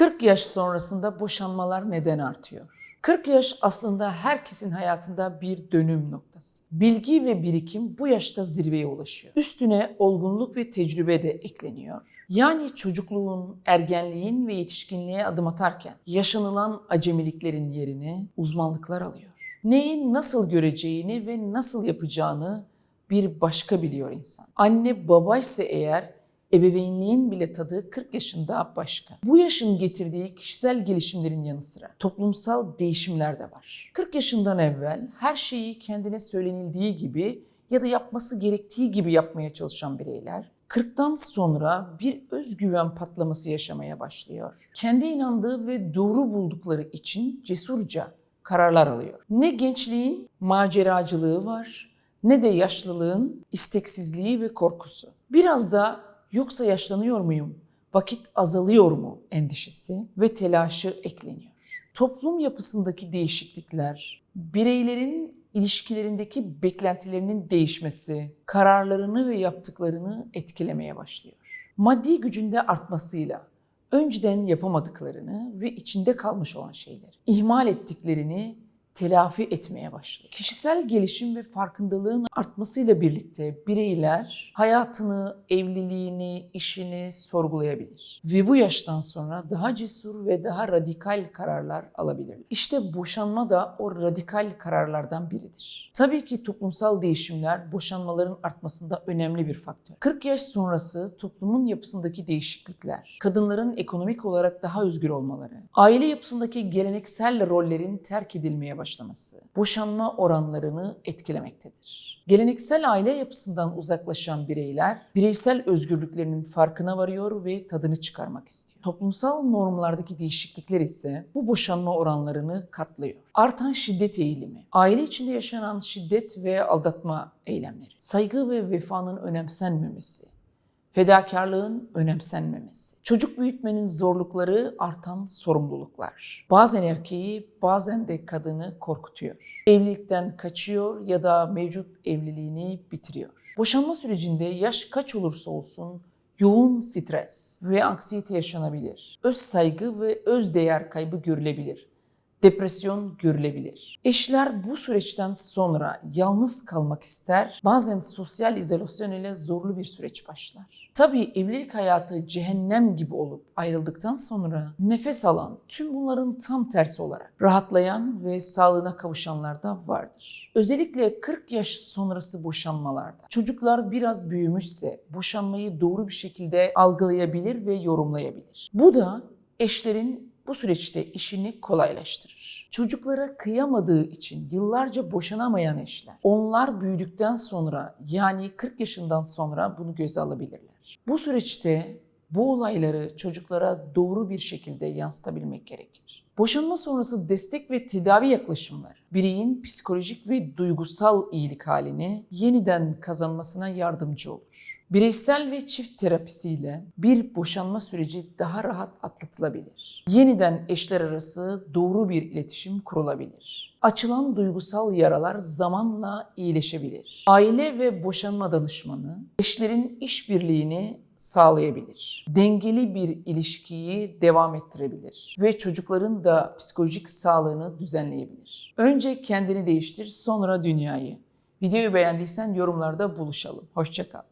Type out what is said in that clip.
40 yaş sonrasında boşanmalar neden artıyor? 40 yaş aslında herkesin hayatında bir dönüm noktası. Bilgi ve birikim bu yaşta zirveye ulaşıyor. Üstüne olgunluk ve tecrübe de ekleniyor. Yani çocukluğun, ergenliğin ve yetişkinliğe adım atarken yaşanılan acemiliklerin yerini uzmanlıklar alıyor. Neyi nasıl göreceğini ve nasıl yapacağını bir başka biliyor insan. Anne babaysa eğer ebeveynliğin bile tadı 40 yaşında başka. Bu yaşın getirdiği kişisel gelişimlerin yanı sıra toplumsal değişimler de var. 40 yaşından evvel her şeyi kendine söylenildiği gibi ya da yapması gerektiği gibi yapmaya çalışan bireyler 40'tan sonra bir özgüven patlaması yaşamaya başlıyor. Kendi inandığı ve doğru buldukları için cesurca kararlar alıyor. Ne gençliğin maceracılığı var ne de yaşlılığın isteksizliği ve korkusu. Biraz da yoksa yaşlanıyor muyum, vakit azalıyor mu endişesi ve telaşı ekleniyor. Toplum yapısındaki değişiklikler, bireylerin ilişkilerindeki beklentilerinin değişmesi, kararlarını ve yaptıklarını etkilemeye başlıyor. Maddi gücünde artmasıyla önceden yapamadıklarını ve içinde kalmış olan şeyleri, ihmal ettiklerini telafi etmeye başlıyor. Kişisel gelişim ve farkındalığın artmasıyla birlikte bireyler hayatını, evliliğini, işini sorgulayabilir. Ve bu yaştan sonra daha cesur ve daha radikal kararlar alabilirler. İşte boşanma da o radikal kararlardan biridir. Tabii ki toplumsal değişimler boşanmaların artmasında önemli bir faktör. 40 yaş sonrası toplumun yapısındaki değişiklikler, kadınların ekonomik olarak daha özgür olmaları, aile yapısındaki geleneksel rollerin terk edilmeye başlaması, boşanma oranlarını etkilemektedir. Geleneksel aile yapısından uzaklaşan bireyler, bireysel özgürlüklerinin farkına varıyor ve tadını çıkarmak istiyor. Toplumsal normlardaki değişiklikler ise bu boşanma oranlarını katlıyor. Artan şiddet eğilimi, aile içinde yaşanan şiddet ve aldatma eylemleri, saygı ve vefanın önemsenmemesi, fedakarlığın önemsenmemesi, çocuk büyütmenin zorlukları, artan sorumluluklar. Bazen erkeği, bazen de kadını korkutuyor. Evlilikten kaçıyor ya da mevcut evliliğini bitiriyor. Boşanma sürecinde yaş kaç olursa olsun yoğun stres ve anksiyete yaşanabilir. Öz saygı ve öz değer kaybı görülebilir depresyon görülebilir. Eşler bu süreçten sonra yalnız kalmak ister, bazen sosyal izolasyon ile zorlu bir süreç başlar. Tabii evlilik hayatı cehennem gibi olup ayrıldıktan sonra nefes alan, tüm bunların tam tersi olarak rahatlayan ve sağlığına kavuşanlar da vardır. Özellikle 40 yaş sonrası boşanmalarda çocuklar biraz büyümüşse boşanmayı doğru bir şekilde algılayabilir ve yorumlayabilir. Bu da eşlerin bu süreçte işini kolaylaştırır. Çocuklara kıyamadığı için yıllarca boşanamayan eşler, onlar büyüdükten sonra yani 40 yaşından sonra bunu göze alabilirler. Bu süreçte bu olayları çocuklara doğru bir şekilde yansıtabilmek gerekir. Boşanma sonrası destek ve tedavi yaklaşımları bireyin psikolojik ve duygusal iyilik halini yeniden kazanmasına yardımcı olur. Bireysel ve çift terapisiyle bir boşanma süreci daha rahat atlatılabilir. Yeniden eşler arası doğru bir iletişim kurulabilir. Açılan duygusal yaralar zamanla iyileşebilir. Aile ve boşanma danışmanı eşlerin işbirliğini sağlayabilir. Dengeli bir ilişkiyi devam ettirebilir ve çocukların da psikolojik sağlığını düzenleyebilir. Önce kendini değiştir, sonra dünyayı. Videoyu beğendiysen yorumlarda buluşalım. Hoşçakal.